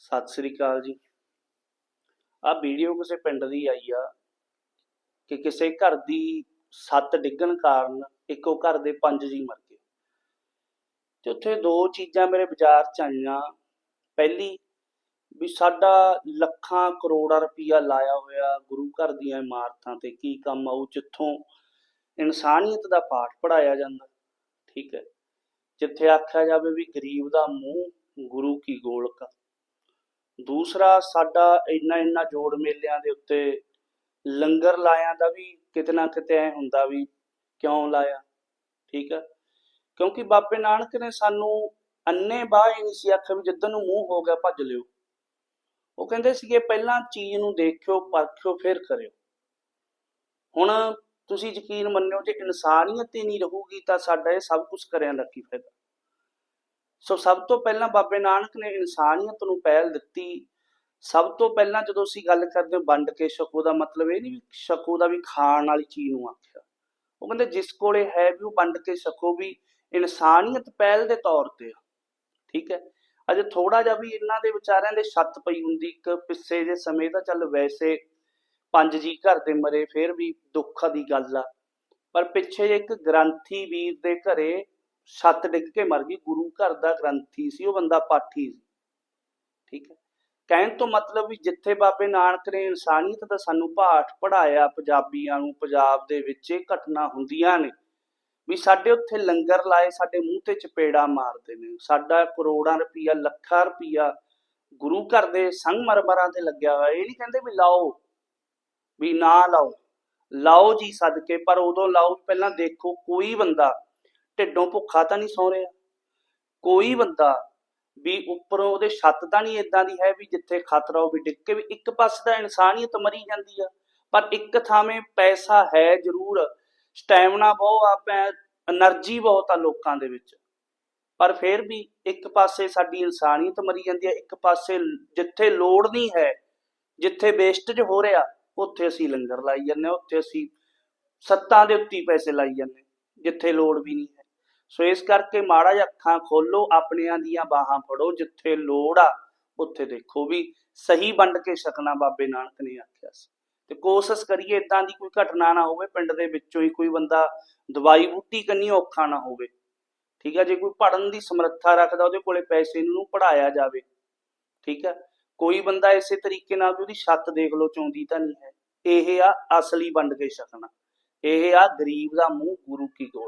ਸਤਿ ਸ੍ਰੀ ਅਕਾਲ ਜੀ। ਆ ਵੀਡੀਓ ਕਿਸੇ ਪਿੰਡ ਦੀ ਆਈ ਆ ਕਿ ਕਿਸੇ ਘਰ ਦੀ ਛੱਤ ਡਿੱਗਣ ਕਾਰਨ ਇੱਕੋ ਘਰ ਦੇ ਪੰਜ ਜੀ ਮਰ ਗਏ। ਤੇ ਉੱਥੇ ਦੋ ਚੀਜ਼ਾਂ ਮੇਰੇ ਵਿਚਾਰ ਚ ਆਈਆਂ। ਪਹਿਲੀ ਵੀ ਸਾਡਾ ਲੱਖਾਂ ਕਰੋੜਾਂ ਰੁਪਇਆ ਲਾਇਆ ਹੋਇਆ ਗੁਰੂ ਘਰ ਦੀਆਂ ਇਮਾਰਤਾਂ ਤੇ ਕੀ ਕੰਮ ਆਉ ਜਿੱਥੋਂ ਇਨਸਾਨੀਅਤ ਦਾ ਪਾਠ ਪੜਾਇਆ ਜਾਂਦਾ। ਠੀਕ ਹੈ। ਜਿੱਥੇ ਆਖਿਆ ਜਾਵੇ ਵੀ ਗਰੀਬ ਦਾ ਮੂੰਹ ਗੁਰੂ ਕੀ ਗੋਲਕ ਦੂਸਰਾ ਸਾਡਾ ਇੰਨਾ ਇੰਨਾ ਜੋੜ ਮੇਲਿਆਂ ਦੇ ਉੱਤੇ ਲੰਗਰ ਲਾਇਆਂ ਦਾ ਵੀ ਕਿਤੇ ਨਾ ਕਿਤੇ ਐ ਹੁੰਦਾ ਵੀ ਕਿਉਂ ਲਾਇਆ, ਠੀਕ ਹੈ ਕਿਉਂਕਿ ਬਾਬੇ ਨਾਨਕ ਨੇ ਸਾਨੂੰ ਅੰਨੇ ਬਾਹ ਹੀ ਨਹੀਂ ਸੀ ਆਖਿਆ ਵੀ ਜਿੱਦਨ ਨੂੰ ਮੂੰਹ ਹੋ ਗਿਆ ਭੱਜ ਲਿਓ। ਉਹ ਕਹਿੰਦੇ ਸੀਗੇ, ਪਹਿਲਾਂ ਚੀਜ਼ ਨੂੰ ਦੇਖਿਓ, ਪਰਖਿਓ, ਫਿਰ ਕਰਿਓ। ਹੁਣ ਤੁਸੀਂ ਯਕੀਨ ਮੰਨਿਓ, ਜੇ ਇਨਸਾਨੀਅਤ ਹੀ ਨਹੀਂ ਰਹੂਗੀ ਤਾਂ ਸਾਡਾ ਇਹ ਸਭ ਕੁਝ ਕਰਿਆ ਦਾ ਕੀ ਫਾਇਦਾ? ਸੋ ਸਭ ਤੋਂ ਪਹਿਲਾਂ ਬਾਬੇ ਨਾਨਕ ਨੇ ਇਨਸਾਨੀਅਤ ਨੂੰ ਪਹਿਲ ਦਿੱਤੀ। ਸਭ ਤੋਂ ਪਹਿਲਾਂ ਜਦੋਂ ਅਸੀਂ ਗੱਲ ਕਰਦੇ ਹਾਂ ਵੰਡ ਕੇ ਛਕੋ ਦਾ ਮਤਲਬ ਇਹ ਨਹੀਂ ਵੀ ਛਕੋ ਦਾ ਵੀ ਖਾਣ ਵਾਲੀ ਚੀਜ਼ ਨੂੰ ਆਖਿਆ। ਉਹ ਕਹਿੰਦੇ ਜਿਸ ਕੋਲੇ ਹੈ ਵੀ ਉਹ ਵੰਡ ਕੇ ਛਕੋ ਵੀ ਇਨਸਾਨੀਅਤ ਪਹਿਲ ਦੇ ਤੌਰ ਤੇ ਠੀਕ ਹੈ? ਅਜੇ ਥੋੜਾ ਜਿਹਾ ਵੀ ਇਹਨਾਂ ਦੇ ਵਿਚਾਰਿਆਂ ਦੇ ਛੱਤ ਪਈ ਹੁੰਦੀ, ਇੱਕ ਪਿੱਛੇ ਜੇ ਸਮੇਂ ਦਾ ਚੱਲ ਵੈਸੇ ਪੰਜ ਜੀ ਘਰ ਦੇ ਮਰੇ, ਫਿਰ ਵੀ ਦੁੱਖ ਦੀ ਗੱਲ ਆ। ਪਰ ਪਿੱਛੇ ਜੇ ਇੱਕ ਗ੍ਰੰਥੀ ਵੀਰ ਦੇ ਘਰੇ ਛੱਤ ਡਿੱਗ ਕੇ ਮਰ ਗਈ, ਗੁਰੂ ਘਰ ਦਾ ਗ੍ਰੰਥੀ ਸੀ, ਉਹ ਬੰਦਾ ਪਾਠੀ ਸੀ। ਠੀਕ ਹੈ। ਕਹਿਣ ਤੋਂ ਮਤਲਬ ਵੀ ਜਿੱਥੇ ਬਾਬੇ ਨਾਨਕ ਨੇ ਇਨਸਾਨੀਅਤ ਦਾ ਸਾਨੂੰ ਪਾਠ ਪੜਾਇਆ ਪੰਜਾਬੀਆਂ ਨੂੰ ਪੰਜਾਬ ਦੇ ਵਿੱਚ ਇਹ ਘਟਨਾ ਹੁੰਦੀਆਂ ਨੇ, ਵੀ ਸਾਡੇ ਉੱਥੇ ਲੰਗਰ ਲਾਏ, ਸਾਡੇ ਮੂੰਹ ਤੇ ਚਪੇੜਾ ਮਾਰਦੇ ਨੇ, ਸਾਡਾ ਕਰੋੜਾਂ ਰੁਪਈਆ, ਲੱਖਾਂ ਰੁਪਈਆ ਗੁਰੂ ਘਰ ਦੇ ਸੰਗਮਰਮਰਾਂ ਤੇ ਲੱਗਿਆ ਹੋਇਆ, ਇਹ ਨਹੀਂ ਕਹਿੰਦੇ ਵੀ ਲਾਓ, ਵੀ ਨਾ ਲਾਓ। ਲਾਓ ਜੀ ਸਦਕੇ, ਪਰ ਉਦੋਂ ਲਾਓ, ਪਹਿਲਾਂ ਦੇਖੋ ਕੋਈ ਬੰਦਾ ਢਿੱਡੋਂ ਭੁੱਖਾ ਤਾਂ ਨਹੀਂ ਸੌ ਰਿਹਾ। ਕੋਈ ਬੰਦਾ ਵੀ ਉੱਪਰੋਂ ਉਹਦੇ ਛੱਤ ਤਾਂ ਨਹੀਂ ਇਦਾਂ ਦੀ ਹੈ ਵੀ ਜਿੱਥੇ ਖਤਰਾ ਉਹ ਵੀ ਡਿੱਗ ਕੇ ਵੀ ਇੱਕ ਪਾਸੇ ਤਾਂ ਇਨਸਾਨੀਅਤ ਮਰੀ ਜਾਂਦੀ ਆ। ਪਰ ਇੱਕ ਥਾਵੇਂ ਪੈਸਾ ਹੈ ਜ਼ਰੂਰ, ਸਟੈਮਨਾ ਬਹੁਤ ਆ, ਪੈ એનર્ਜੀ ਬਹੁਤ ਆ ਲੋਕਾਂ ਦੇ ਵਿੱਚ। ਪਰ ਫਿਰ ਵੀ ਇੱਕ ਪਾਸੇ ਸਾਡੀ ਇਨਸਾਨੀਅਤ ਮਰੀ ਜਾਂਦੀ ਆ, ਇੱਕ ਪਾਸੇ ਜਿੱਥੇ ਲੋੜ ਨਹੀਂ ਹੈ, ਜਿੱਥੇ ਵੇਸਟੇਜ ਹੋ ਰਿਹਾ, ਉੱਥੇ ਅਸੀਂ ਲੰਗਰ ਲਾਈ ਜਾਂਦੇ ਉੱਥੇ ਅਸੀਂ ਸੱਤਾਂ ਦੇ ਉੱਤੇ ਪੈਸੇ ਲਾਈ ਜਾਂਦੇ ਜਿੱਥੇ ਲੋੜ ਵੀ ਨਹੀਂ ਹੈ। ਸੋ ਇਸ ਕਰਕੇ ਮਾੜਾ ਜਿਹਾ ਅੱਖਾਂ ਖੋਲੋ, ਆਪਣਿਆਂ ਦੀਆਂ ਬਾਹਾਂ ਫੜੋ, ਜਿੱਥੇ ਲੋੜ ਆ, ਉੱਥੇ ਦੇਖੋ ਵੀ ਸਹੀ ਵੰਡ ਕੇ ਛਕਣਾ ਬਾਬੇ ਨਾਨਕ ਨੇ ਆਖਿਆ ਸੀ। ਤੇ ਕੋਸ਼ਿਸ਼ ਕਰੀਏ ਇਦਾਂ ਦੀ ਕੋਈ ਘਟਨਾ ਨਾ ਹੋਵੇ, ਪਿੰਡ ਦੇ ਵਿੱਚੋਂ ਹੀ ਕੋਈ ਬੰਦਾ ਦਵਾਈ ਬੂਟੀ ਕੰਨੀ ਔਖਾ ਨਾ ਹੋਵੇ। ਠੀਕ ਹੈ ਜੇ ਕੋਈ ਪੜਨ ਦੀ ਸਮਰੱਥਾ ਰੱਖਦਾ, ਉਹਦੇ ਕੋਲੇ ਪੈਸੇ ਨੂੰ ਪੜਾਇਆ ਜਾਵੇ। ਠੀਕ ਹੈ ਕੋਈ ਬੰਦਾ ਇਸੇ ਤਰੀਕੇ ਨਾਲ ਵੀ ਉਹਦੀ ਛੱਤ ਦੇਖ ਲੋ ਚਾਹੁੰਦੀ ਤਾਂ ਨਹੀਂ ਹੈ। ਇਹ ਆ ਅਸਲੀ ਵੰਡ ਕੇ ਛਕਣਾ। ਇਹ ਆ ਗਰੀਬ ਦਾ ਮੂੰਹ ਗੁਰੂ ਕੀ ਗੋਲ